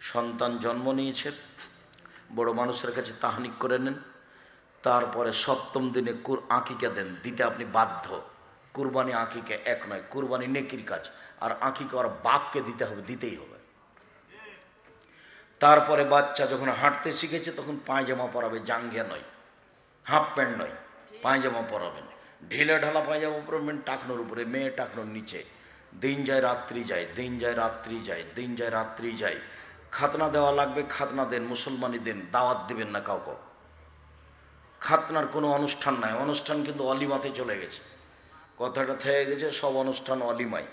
সন্তান জন্ম নিয়েছে বড় মানুষের কাছে তাহানিক করে নেন, তারপরে সপ্তম দিনে কুর আঁকিকা দেন, দিতে আপনি বাধ্য। কুরবানি আঁকিকে এক নয়, কুরবানি নেকির কাজ, আর আঁকিকে ওর বাপকে দিতে হবে, দিতেই হবে। তারপরে বাচ্চা যখন হাঁটতে শিখেছে, তখন পায়জামা পরাবে জাঙ্গে নয়, হাফ প্যান্ট নয়, পায়জামা পরাবেন। ঢিলে ঢালা পায়জামা পরাবেন টাকনোর উপরে, মেয়ে টাকনোর নিচে। দিন যায়, রাত্রি যায়, দিন যায়, রাত্রি যায়, দিন যায়, রাত্রি যায়। খাতনা দেওয়া লাগবে, খাতনা দেন মুসলমানি দেন, দাওয়াত দিবেন না কাউকে। খাতনার কোনো অনুষ্ঠান নাই, অনুষ্ঠান কিন্তু অলিমাতে চলে গেছে। কথাটা থেকে গেছে, সব অনুষ্ঠান অলিমাই।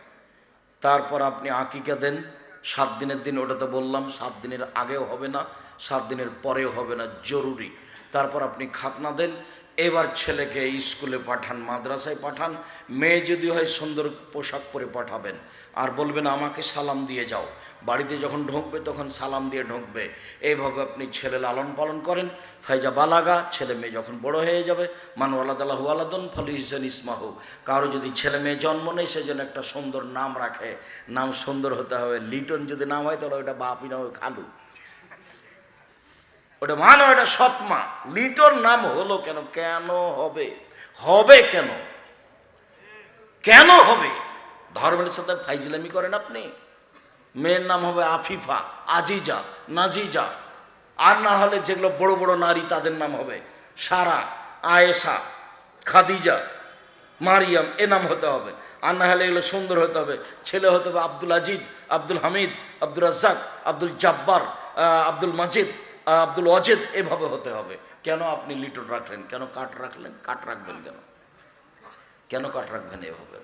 তারপর আপনি আকিকা দেন, সাত দিনের দিন, ওটা তো বললাম, সাত দিনের আগেও হবে না, সাত দিনের পরেও হবে না, জরুরি। তারপর আপনি খাতনা দেন, এবার ছেলেকে স্কুলে পাঠান, মাদ্রাসায় পাঠান, মেয়ে যদি হয় সুন্দর পোশাক পরে পাঠাবেন। আর বলবেন, আমাকে সালাম দিয়ে যাও। বাড়িতে যখন ঢুকবে, তখন সালাম দিয়ে ঢুকবে। এইভাবে আপনি ছেলে লালন পালন করেন। ফাইজা বালাগা, ছেলে মেয়ে যখন বড় হয়ে যাবে, মানু আল্লাহ আলাদন ফলি হিসেন ইসমাহু। কারও যদি ছেলে মেয়ে জন্ম নেই সেজন্য একটা সুন্দর নাম রাখে। নাম সুন্দর হতে হবে। লিটন যদি নাম হয়, তাহলে ওটা বাপি না খালু। ওটা মা নয় ওটা সৎমা। লিটন নাম হলো কেন? কেন হবে? হবে কেন? কেন হবে? ধর্মের সাথে ফাইজলামি করেন আপনি? মেয়ের নাম হবে আফিফা, আজিজা, নাজিজা। আর না হলে যেগুলো বড় বড় নারী তাদের নাম হবে সারা, আয়েশা, খাদিজা, মারিয়াম, এ নাম হতে হবে। আর না হলে এগুলো সুন্দর হতে হবে। ছেলে হতে হবে আব্দুল আজিজ, আব্দুল হামিদ আব্দুল রাজ্জাক, আব্দুল জাব্বার আব্দুল মাজিদ আব্দুল অজেদ এভাবে হতে হবে। কেন আপনি লিটন রাখলেন? কেন কাঠ রাখলেন? কাঠ রাখবেন কেন? কেন কাঠ রাখবেন এভাবে?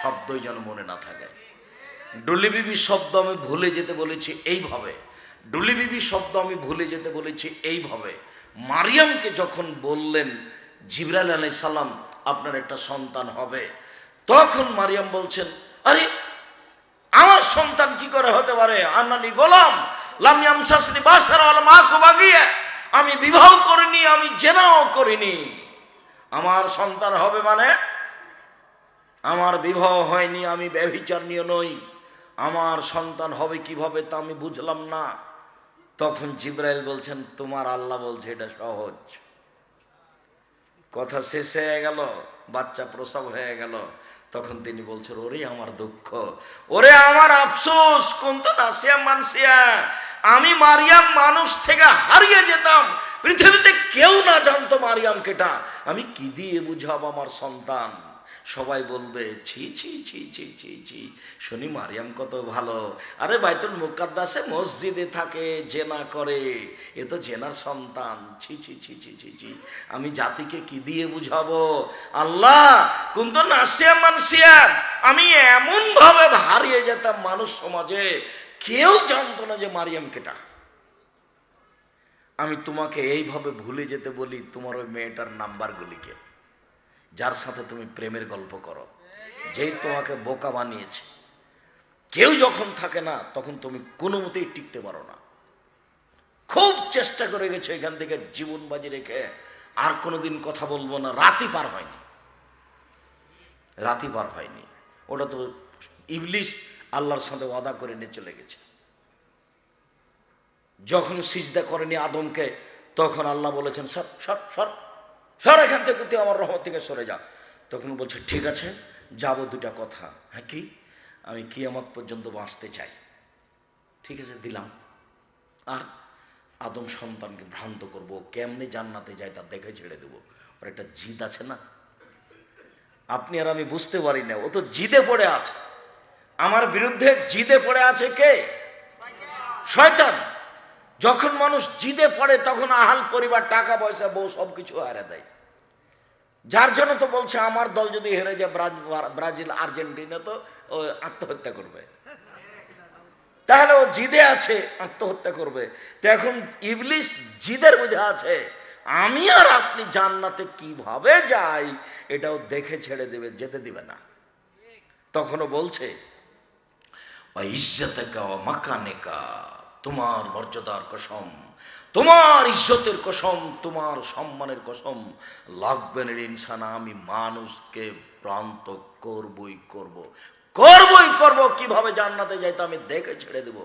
শব্দই যেন মনে না থাকে। ডুলিবিবি শব্দ আমি ভুলে যেতে বলেছি এইভাবে। ডুলিবিবি শব্দ আমি ভুলে যেতে বলেছি এইভাবে। মারিয়ামকে যখন বললেন জিবরাল আলাই সালাম, আপনার একটা সন্তান হবে। তখন মারিয়াম বলছেন, আরে, আমার সন্তান কি করে হতে পারে? আনালি গোলাম লামিয়াম শাসনি বাসার মা বাগিয়ে। আমি বিবাহ করিনি, আমি জেনাও করিনি। আমার সন্তান হবে মানে আমার বিবাহ হয়নি, আমি ব্যভিচার নিয়ে নই। আমার সন্তান হবে কীভাবে তা আমি বুঝলাম না। তখন জিব্রাইল বলছেন, তোমার আল্লাহ বলছে এটা সহজ। কথা শেষ হয়ে গেল, বাচ্চা প্রসব হয়ে গেল। তখন তিনি বলছেন, ওরে আমার দুঃখ, ওরে আমার আফসোস কোন তো নাসিয়া মানসিয়া। আমি মারিয়াম মানুষ থেকে হারিয়ে যেতাম, পৃথিবীতে কেউ না জানতো মারিয়াম কেটা আমি কি দিয়ে বুঝাবো আমার সন্তান? সবাই বলবে, ছি ছি ছি ছি ছি ছি, শুনি মারিয়াম কত ভালো। আরে বাইতুল মুকাদ্দাসে মসজিদে থাকে, জেনা করে। এ তো জেনার সন্তান। ছি ছি ছি ছি ছি ছি। আমি জাতিকে কি দিয়ে বুঝাবো? আল্লাহ কোন তো নাসিয়া মানসিয়া, আমি এমন ভাবে হারিয়ে যেতাম মানুষ সমাজে, কেউ জানতো না যে মারিয়াম কেটা। আমি তোমাকে এইভাবে ভুলে যেতে বলি, তোমার ওই মেয়েটার নাম্বারগুলিকে। যার সাথে তুমি প্রেমের গল্প করো, যেই তোমাকে বোকা বানিয়েছে। কেউ যখন থাকে না, তখন তুমি কোনো মতেই টিকতে পারো না। খুব চেষ্টা করে গেছে এখান থেকে জীবন বাজি রেখে, আর কোনোদিন কথা বলব না। রাতি পার হয়নি। রাতি পার হয়নি। ওটা তো ইবলিশ আল্লাহর সাথে ওয়াদা করে নিয়ে চলে গেছে। যখন সিজদা করেনি আদমকে, তখন আল্লাহ বলেছেন, সর সর সর। সর এখান থেকে, তুই আমার রহমত থেকে সরে যা। তখন বলছে, ঠিক আছে, যাব দুটা কথা। হ্যাঁ কি? আমি কিয়ামত পর্যন্ত বাঁচতে চাই। ঠিক আছে, দিলাম। আর আদম সন্তানকে ভ্রান্ত করব কেমনে জান্নাতে যায় তা দেখে ছেড়ে দেবো? ওর একটা জিদ আছে না? আপনি আর আমি বুঝতে পারি না, ও তো জিদে পড়ে আছে। আমার বিরুদ্ধে জিদে পড়ে আছে কে? শয়তান। যখন মানুষ জিদে পড়ে, তখন আহাল পরিবার টাকা পয়সা বউ সব কিছু হারে দেয়। যার জন্য তো বলছে, আমার দল যদি হেরে যায় ব্রাজিল, আর্জেন্টিনা তো ও আত্মহত্যা করবে। তাহলে ও জিদে আছে, আত্মহত্যা করবে। তো এখন ইবলিশ জিদের মধ্যে আছে। আমি আর আপনি জান্নাতে কীভাবে যাই, এটাও দেখে ছেড়ে দেবে, যেতে দিবে না। তখনও বলছে ইজ্জতেকা মাকানেকা, তোমার মর্যাদার কসম তোমার ইজ্জতের কসম, তোমার সম্মানের কসম লাগবে না ইনসান, আমি মানুষকে প্রান্ত করবই করব। করবই করব, কীভাবে জান্নাতে যাইতে আমি দেখে ছেড়ে দেব।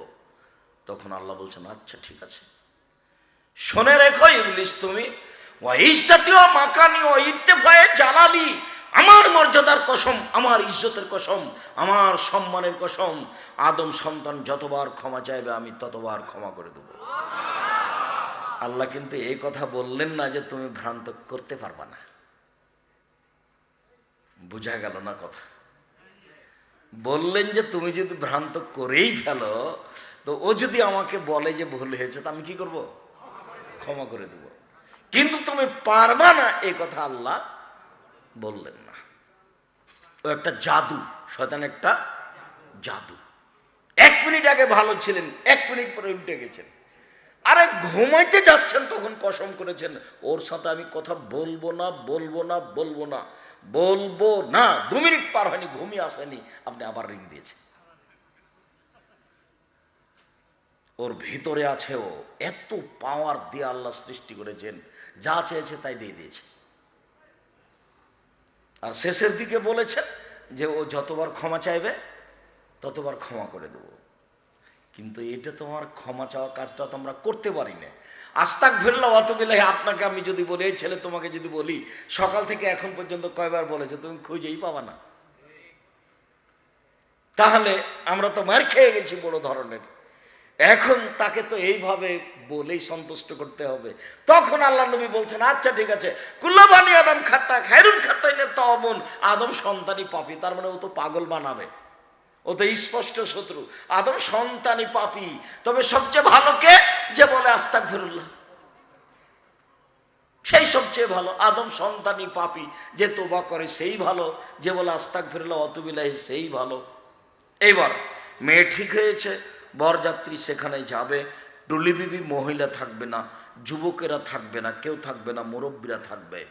তখন আল্লাহ বলছেন আচ্ছা ঠিক আছে। শুনে রেখো ইবলিস তুমি ও ইজ্জাতীয় মাকানি ও ইত্তেফায়ে জালালি, আমার মর্যাদার কসম, আমার ইজ্জতের কসম, আমার সম্মানের কসম, আদম সন্তান যতবার ক্ষমা চাইবে, আমি ততবার ক্ষমা করে দেব। আল্লাহ কিন্তু এই কথা বললেন না যে তুমি ভ্রান্ত করতে পারবা না। বোঝা গেল না কথা। বললেন যে তুমি যদি ভ্রান্ত করেই ফেলো, তো ও যদি আমাকে বলে যে ভুল হয়েছে, তো আমি কি করব? ক্ষমা করে দেব। কিন্তু তুমি পারবা না এই কথা আল্লাহ বললেন না। ও একটা জাদু, শয়তান একটা জাদু। এক মিনিট আগে ভালো ছিলেন, এক মিনিট পরে উল্টে গেছেন। আরে ঘুমাইতে যাচ্ছেন তখন কসম করেছেন, ওর সাথে আমি কথা বলব না বলব না বলব না বলব না। দু মিনিট পার হয়নি, ঘুমিয়ে আসেনি, আপনি আবার রিং দিয়েছেন। ওর ভিতরে আছে ও, এত পাওয়ার দিয়ে আল্লাহ সৃষ্টি করেছেন, যা চেয়েছে তাই দিয়ে দিয়েছে। আর শেষের দিকে বলেছেন যে ও যতবার ক্ষমা চাইবে, ততবার ক্ষমা করে দেবো। কিন্তু এটা তো আমার ক্ষমা চাওয়া কাজটা তো আমরা করতে পারি না আস্তাক ফেরলা অত বিলাই আপনাকে আমি যদি বলি, এই ছেলে তোমাকে যদি বলি, সকাল থেকে এখন পর্যন্ত কয়বার বলেছে, তুমি খুঁজেই পাবা না। তাহলে আমরা তো মার খেয়ে গেছি বড় ধরনের। এখন তাকে তো এইভাবে বলেই সন্তুষ্ট করতে হবে। তখন আল্লাহ নবী বলছেন আচ্ছা ঠিক আছে। কুল্লাবানি আদম খাত্তা খায়রুল খাত্তা তো অমন আদম সন্তানই পাপি, তার মানে ও তো পাগল বানাবে। ও তো স্পষ্ট শত্রু। আদম সন্তানই পাপি। তবে সবচেয়ে ভালো কে? যে বলে আস্তাক ফিরুল্লাহ সেই সবচেয়ে ভালো। আদম সন্তানই পাপি। যে তোবা করে সেই ভালো। যে বলে আস্তাক ফিরুল্লাহ অতুবিলাহি সেই ভালো। এইবার, মেয়ে ঠিক হয়েছে, বরযাত্রী সেখানে যাবে। টুলিবিবি মহিলা থাকবে না, যুবকেরা থাকবে না, কেউ থাকবে না, মুরব্বীরা থাকবে।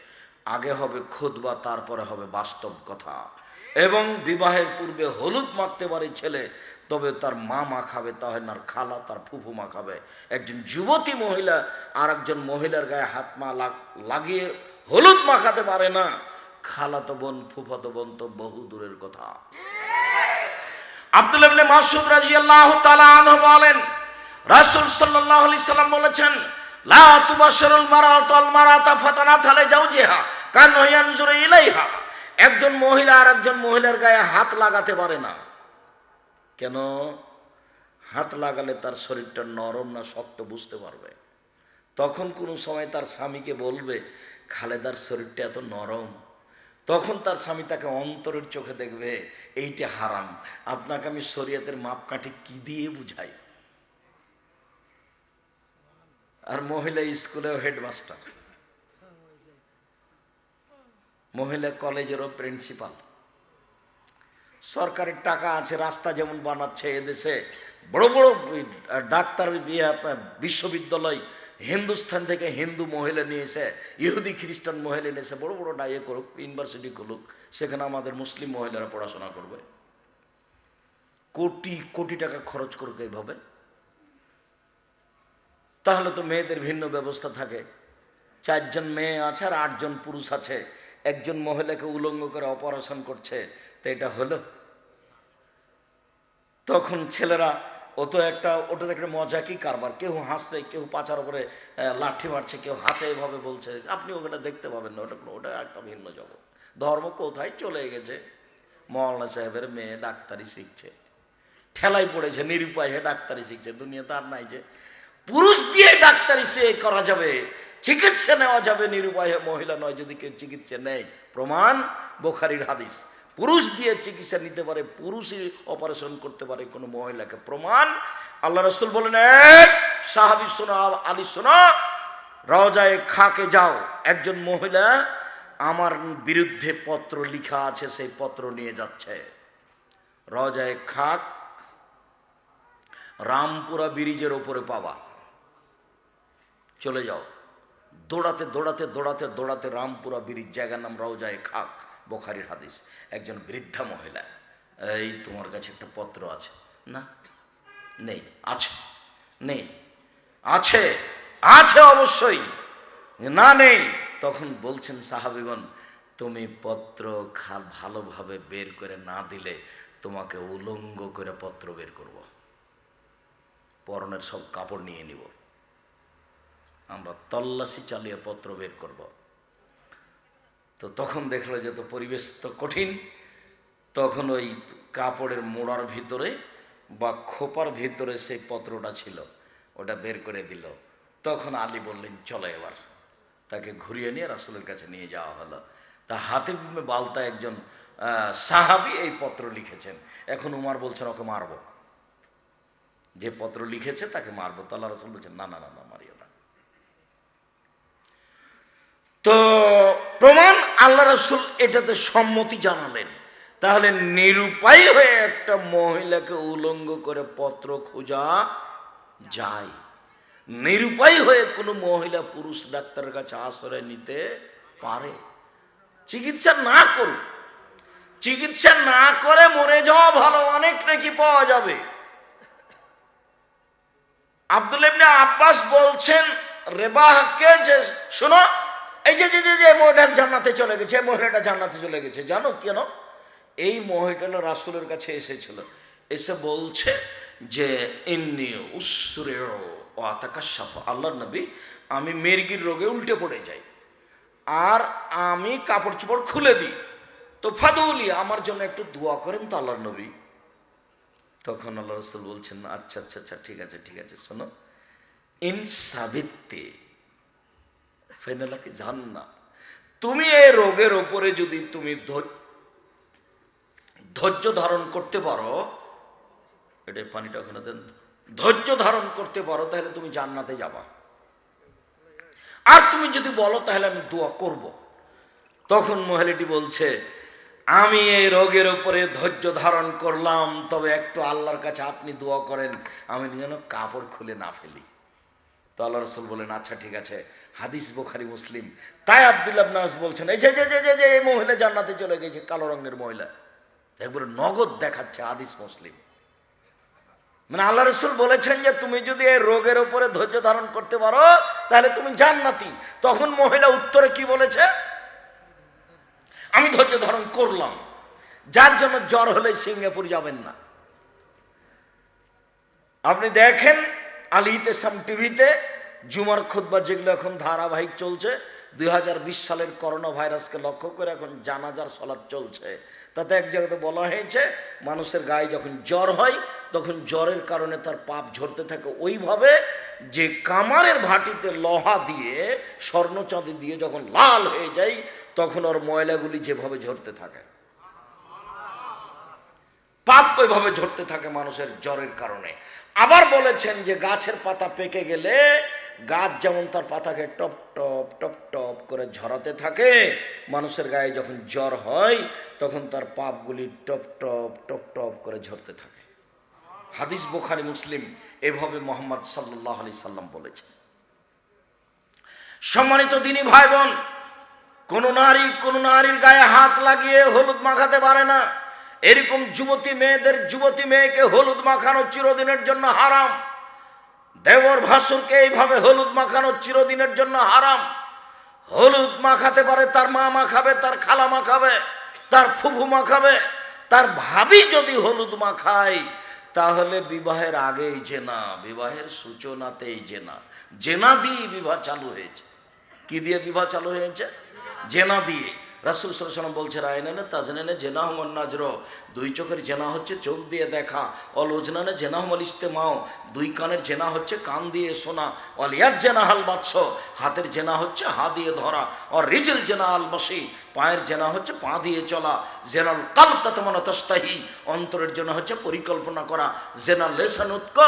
আগে হবে খুদবা তারপরে হবে বাস্তব কথা। এবং বিবাহের পূর্বে হলুদ মাখতে পারে ছেলে, তবে তার মা মাখাবে, তাহলে না খালা, তার ফুফু মাখাবে। একজন যুবতী মহিলা আর একজন মহিলার গায়ে হাত মা লাগ- লাগিয়ে হলুদ মাখাতে পারে না। খালাতো বোন ফুফাতো বোন, তো বহু দূরের কথা। আব্দুল ইবনে মাসুদ রাদিয়াল্লাহু তাআলা আনহু বলেন, রাসূল সাল্লাল্লাহু আলাইহি সাল্লাম বলেছেন, লা তুবাশশিরুল মারাতু আল মারাতা ফাতানাত আলা জাওজিহা কান ইয়ানজুরু ইলাইহা। একজন মহিলা আর একজন মহিলার গায়ে হাত লাগাতে পারে না। কেন? হাত লাগালে তার শরীরটা নরম না শক্ত বুঝতে পারবে। তখন কোনো সময় তার স্বামীকে বলবে, খালেদার শরীরটা এত নরম। তখন তার স্বামী তাকে অন্তরের চোখে দেখবে, এইটা হারাম। আপনাকে আমি শরীয়তের মাপকাঠি কি দিয়ে বুঝাই? আর মহিলা স্কুলেও হেডমাস্টার। মহিলা কলেজেরও প্রিন্সিপাল। সরকারের টাকা আছে, রাস্তা যেমন বানাচ্ছে এদেশে, বড় বড় ডাক্তার বিশ্ববিদ্যালয়, হিন্দুস্থান থেকে হিন্দু মহিলা নিয়ে এসে, ইহুদি খ্রিস্টান মহিলা নিয়ে এসে, বড় বড় ডাইয়ে করুক, ইউনিভার্সিটি খুলুক, সেখানে আমাদের মুসলিম মহিলারা পড়াশোনা করবে। কোটি কোটি টাকা খরচ করুক এইভাবে। তাহলে তো মেয়েদের ভিন্ন ব্যবস্থা থাকে। চারজন মেয়ে আছে আর আটজন পুরুষ আছে। একজন মহিলাকে উলঙ্গ করে অপারেশন করছে, তো এটা হলো। তখন ছেলেরা, ও তো একটা ওটা একটা মজাকি কারবার? কেউ হাসছে, কেউ পাচার উপরে লাঠি মারছে, কেউ হাতে এভাবে বলছে, আপনি ওখানে দেখতে পাবেন না, ওটা ওটা একটা ভিন্ন জগৎ। ধর্ম কোথায়? চলে গেছে। মৌলানা সাহেবের মেয়ে ডাক্তারি শিখছে। ঠেলাই পড়েছে, নিরুপায় হয়ে ডাক্তারি শিখছে। দুনিয়া তার নাই যে। পুরুষ দিয়ে ডাক্তারি সে করা যাবে। চিকিৎসা নেওয়া যাবে নিরুপায় মহিলা নয় যদি কেউ চিকিৎসা নেয়। প্রমাণ বোখারির হাদিস। পুরুষ দিয়ে চিকিৎসা নিতে পারে পুরুষই অপারেশন করতে পারে কোনো মহিলাকে। প্রমাণ আল্লাহ রসুল বলেন "এই, সাহাবি শোনো আলী শোনো রজায় খাকে যাও। একজন মহিলা আমার বিরুদ্ধে পত্র লিখা আছে সেই পত্র নিয়ে যাচ্ছে। রজায় খাক রামপুরা ব্রিজের ওপরে পাবা। চলে যাও। দৌড়াতে দৌড়াতে দৌড়াতে দৌড়াতে রামপুরা ব্রিজ, জায়গার নাম রওজায় খাক, বোখারির হাদিস। একজন বৃদ্ধা মহিলা, এই তোমার কাছে একটা পত্র আছে। না। নেই। আছে? নেই। আছে। আছে অবশ্যই। না, নেই। তখন বলছেন সাহাবিগণ, তুমি পত্র খা, ভালোভাবে বের করে না দিলে তোমাকে উলঙ্গ করে পত্র বের করব। পরনের সব কাপড় নিয়ে নিব। আমরা তল্লাশি চালিয়ে পত্র বের করব। তো তখন দেখল যে তো পরিবেশ তো কঠিন, তখন ওই কাপড়ের মোড়ার ভিতরে বা খোপার ভিতরে সেই পত্রটা ছিল, ওটা বের করে দিল। তখন আলী বললেন, চলো এবার। তাকে ঘুরিয়ে নিয়ে রাসুলের কাছে নিয়ে যাওয়া হলো। তা হাতে বালতা একজন সাহাবি এই পত্র লিখেছেন। এখন উমার বলছেন, ওকে মারবো। যে পত্র লিখেছে তাকে মারবো। তো আল্লাহ রসুল বলছেন, না না না না মারিও না তো প্রমাণ আল্লাহ রসুল এটাতে সম্মতি জানালেন। তাহলে নিরুপায় হয়ে একটা মহিলাকে উলঙ্গ করে পত্র খোঁজা যায়। নিরুপায় হয়ে কোনো মহিলা পুরুষ ডাক্তারের কাছে আশ্রয় নিতে পারে। চিকিৎসা না করুক। চিকিৎসা না করে মরে যাওয়া ভালো, অনেক নাকি পাওয়া যাবে। আব্দুল আব্বাস বলছেন, রেবাহকে যে, শোনো এই যে যে যে মহিলার জান্নাতে চলে গেছে মহিলাটা জান্নাতে চলে গেছে। জানো কেন? এই মহিলাটা রাসূলের কাছে এসেছিল। এসে বলছে যে, ইন্নি উসরে ও আতাকাশাফ, আল্লাহর নবী, আমি মির্গির রোগে উল্টে পড়ে যাই। আর আমি কাপড় চোপড় খুলে দিই। তো ফাদুলি, আমার জন্য একটু দোয়া করেন তো আল্লাহর নবী। তখন আল্লাহ রসুল বলছেন আচ্ছা আচ্ছা আচ্ছা ঠিক আছে ঠিক আছে, শোনো। ইন সাবিত্তে ফেনালাকে জান না তুমি এই রোগের ওপরে যদি তুমি ধৈর্য ধারণ করতে পারো, এটা পানিটা ওখানে দেন, ধৈর্য ধারণ করতে পারো, তাহলে তুমি জান্নাতে যাবা। আর তুমি যদি বলো, তাহলে আমি দোয়া করব। তখন মহিলাটি বলছে, আমি এই রোগের উপরে ধৈর্য ধারণ করলাম, তবে একটু আল্লাহর কাছে আপনি দোয়া করেন, আমি যেন কাপড় খুলে না ফেলি। তো আল্লাহ রসুল বলেন আচ্ছা ঠিক আছে হাদিস বোখারি, মুসলিম। তাই আবদুল্লাহ নাস বলছেন, এই যে যে যে যে এই মহিলা জান্নাতে চলে গেছে, কালো রঙের মহিলা। একবারে নগদ দেখাচ্ছে হাদিস মুসলিম। মানে আল্লাহ রসুল বলেছেন যে, তুমি যদি এই রোগের উপরে ধৈর্য ধারণ করতে পারো, তাহলে তুমি জান্নাতি। তখন মহিলা উত্তরে কি বলেছে? আমি ধৈর্য ধারণ করলাম। যার জন্য জ্বর হলে সিঙ্গাপুর যাবেন না। আপনি দেখেন আলিতে সাম টিভিতে জুমার খুতবা যেগুলো এখন ধারাবাহিক চলছে, দুই হাজার বিশ সালের করোনা ভাইরাসকে লক্ষ্য করে এখন জানাজার সলাদ চলছে। তাতে এক জায়গাতে বলা হয়েছে, মানুষের গায়ে যখন জ্বর হয়, তখন জ্বরের কারণে তার পাপ ঝরতে থাকে। ওইভাবে যে কামারের ভাটিতে লোহা দিয়ে, স্বর্ণ চাঁদি দিয়ে যখন লাল হয়ে যায়, তখন ওর ময়লাগুলি যেভাবে ঝরতে থাকে। পাপ ওইভাবে ঝরতে থাকে মানুষের জ্বরের কারণে। আবার বলেছেন যে গাছের পাতা পেকে গেলে গাছ যেমন তার পাতাকে টপ টপ টপ টপ করে ঝরাতে থাকে, মানুষের গায়ে যখন জ্বর হয়, তখন তার পাপগুলি টপ টপ টপ টপ করে ঝরতে থাকে। হাদিস বোখারি, মুসলিম এভাবে মোহাম্মদ সাল্লাহ আলি সাল্লাম বলেছেন সম্মানিত দিনী ভাই বোন কোন নারী কোন নারীর গায়ে হাত লাগিয়ে হলুদ মাখাতে পারে না। এরকম যুবতী মেয়েদের, যুবতী মেয়েকে হলুদ মাখানো চিরদিনের জন্য হারাম। দেবর ভাসুরকে এইভাবে হলুদ মাখানো চিরদিনের জন্য হারাম। হলুদ মাখাতে পারে, তার মা মাখাবে, তার খালা মাখাবে, তার ফুফু মাখাবে, তার ভাবি যদি হলুদ মাখায়, তাহলে বিবাহের আগেই জেনা, বিবাহের সূচনাতেই জেনা। জেনা দিয়ে বিবাহ চালু হয়েছে। কি দিয়ে বিবাহ চালু হয়েছে? জেনা দিয়ে। রাসুল সাল্লাম বলছে রায়নানে তাজনানে জেনা হমন নাজর দুই চোখের জেনা হচ্ছে চোখ দিয়ে দেখা অলোজনানে জেনা হমল ইস্তেমাও দুই কানের জেনা হচ্ছে কান দিয়ে শোনা। অলিয়াত জেনা হাল বাদশ, হাতের জেনা হচ্ছে হা দিয়ে ধরা। আর রিজেল জেনা আল বসি পায়ের জেনা হচ্ছে পা দিয়ে চলা। জেনাল কাল তাতমান তস্তাহি, অন্তরের জন্য হচ্ছে পরিকল্পনা করা। জেনাল লেসান উৎক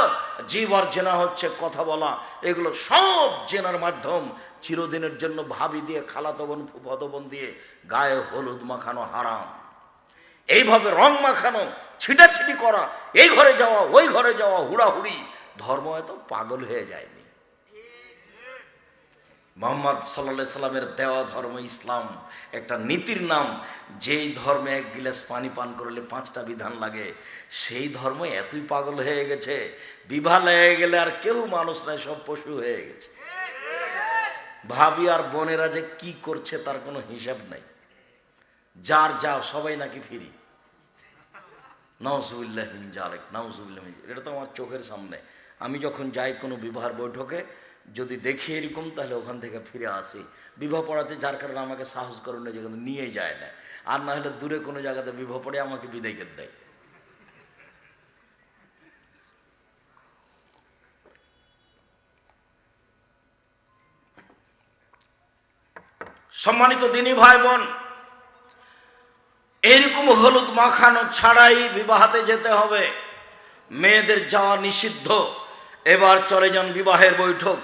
জীবর জেনা হচ্ছে কথা বলা। এগুলো সব জেনার মাধ্যম। চিরদিনের জন্য ভাবি দিয়ে খালাতবন ফুফতবন দিয়ে গায়ে হলুদ মাখানো হারাম। এইভাবে রং মাখানো, ছিটাছিটি করা, এই ঘরে যাওয়া, ওই ঘরে যাওয়া, হুড়াহুড়ি, ধর্ম এত পাগল হয়ে যায়নি। মোহাম্মদ সাল্লা সাল্লামের দেওয়া ধর্ম ইসলাম, একটা নীতির নাম, যেই ধর্মে এক গিলাস পানি পান করলে পাঁচটা বিধান লাগে, সেই ধর্ম এতই পাগল হয়ে গেছে, বিভা লেগে গেলে আর কেউ মানুষ নাই, সব পশু হয়ে গেছে। ভাবি আর বোনেরা যে কি করছে তার কোনো হিসাব নাই। যার যা সবাই নাকি ফিরি। মিন জালেক মিন এটা তো আমার চোখের সামনে। আমি যখন যাই কোনো বিবাহের বৈঠকে, যদি দেখি এরকম, তাহলে ওখান থেকে ফিরে আসি। বিবাহ পড়াতে যার কারণে আমাকে সাহস করে না যেখানে নিয়ে যায় না। আর না হলে দূরে কোনো জায়গাতে বিবাহ পড়ে আমাকে বিদায় দেয়। সম্মানিত দিনী ভাই বোন এরকম হলুদ মাখানো ছাড়াই বিবাহতে যেতে হবে। মেয়েদের যাওয়া নিষিদ্ধ। এবার চলে যান বিবাহের বৈঠক।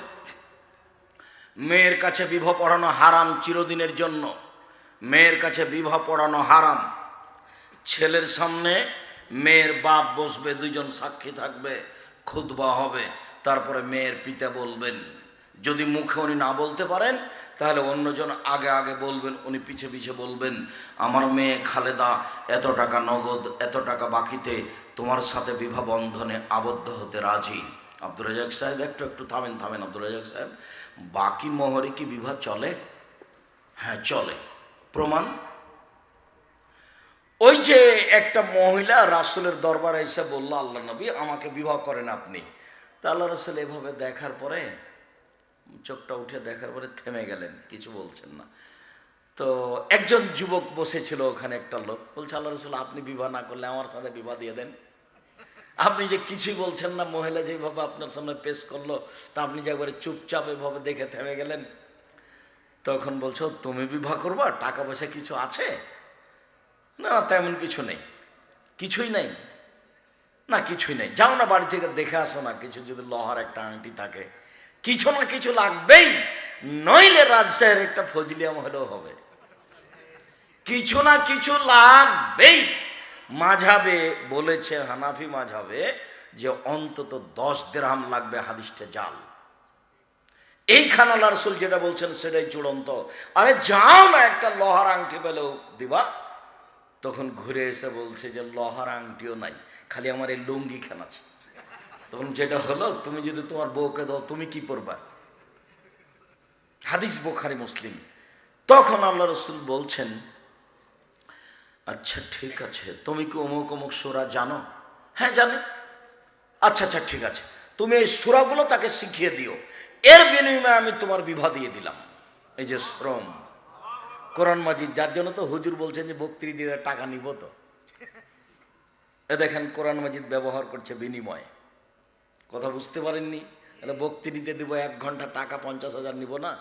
মেয়ের কাছে বিবাহ পড়ানো হারাম চিরদিনের জন্য। মেয়ের কাছে বিবাহ পড়ানো হারাম। ছেলের সামনে মেয়ের বাপ বসবে দুজন সাক্ষী থাকবে খুদবা হবে। তারপরে মেয়ের পিতা বলবেন। যদি মুখে উনি না বলতে পারেন তাহলে অন্যজন আগে আগে বলবেন, উনি পিছে পিছে বলবেন, আমার মেয়ে খালেদা এত টাকা নগদ, এত টাকা বাকিতে, তোমার সাথে বিবাহ বন্ধনে আবদ্ধ হতে রাজি? আব্দুল রাজাক সাহেব, একটু একটু থামেন থামেন আব্দুল রাজাক সাহেব। বাকি মোহরে কি বিবাহ চলে? হ্যাঁ চলে। প্রমাণ? ওই যে একটা মহিলা রাসুলের দরবারে এসে বলল, আল্লাহ নবী, আমাকে বিবাহ করেন আপনি। তা আল্লাহ রসুল এভাবে দেখার পরে চোখটা উঠে দেখার পরে থেমে গেলেন, কিছু বলছেন না। তো একজন যুবক বসেছিল ওখানে একটা লোক, বলছে, আল্লাহ রসুল, আপনি বিবাহ না করলে আমার সাথে বিবাহ দিয়ে দেন। আপনি যে কিছুই বলছেন না, মহিলা যেভাবে আপনার সামনে পেশ করল, তা আপনি যে একবারে চুপচাপ এভাবে দেখে থেমে গেলেন? তখন বলছো তুমি বিবাহ করবা? টাকা পয়সা কিছু আছে? না, তেমন কিছু নেই। কিছুই নেই। না, কিছুই নেই। যাও না বাড়ি থেকে, দেখে আসো না, কিছু যদি লোহার একটা আংটি থাকে কিছু না কিছু লাগবেই। নইলে রাজশাহীর একটা ফজলিয়াম হলেও হবে। কিছু না কিছু লাগবেই। মাঝাবে বলেছে, হানাফি মাঝাবে যে অন্তত দশ দেড়হাম লাগবে হাদিসটা জাল। এইখান আল্লাহ রসুল যেটা বলছেন সেটাই চূড়ান্ত। আরে যাও না একটা লহার আংটি পেলেও দিবা। তখন ঘুরে এসে বলছে যে লহার আংটিও নাই, খালি আমার এই লুঙ্গি খান আছে তখন যেটা হলো, তুমি যদি তোমার বউকে দাও, তুমি কি করবা হাদিস বোখারি, মুসলিম। তখন আল্লাহ রসুল বলছেন আচ্ছা ঠিক আছে, তুমি কি অমুক অমুক সুরা জানো? হ্যাঁ জানি। আচ্ছা আচ্ছা ঠিক আছে, তুমি এই সুরাগুলো তাকে শিখিয়ে দিও। এর বিনিময়ে আমি তোমার বিবাহ দিয়ে দিলাম। এই যে শ্রম। কোরআন মাজিদ, যার জন্য তো হুজুর বলছেন যে বক্তৃ দিয়ে টাকা নিব তো। এ দেখেন, কোরআন মাজিদ ব্যবহার করছে বিনিময়ে। কথা বুঝতে পারেননি? তাহলে বক্তৃ নিতে দেবো এক ঘণ্টা টাকা পঞ্চাশ হাজার নিব না?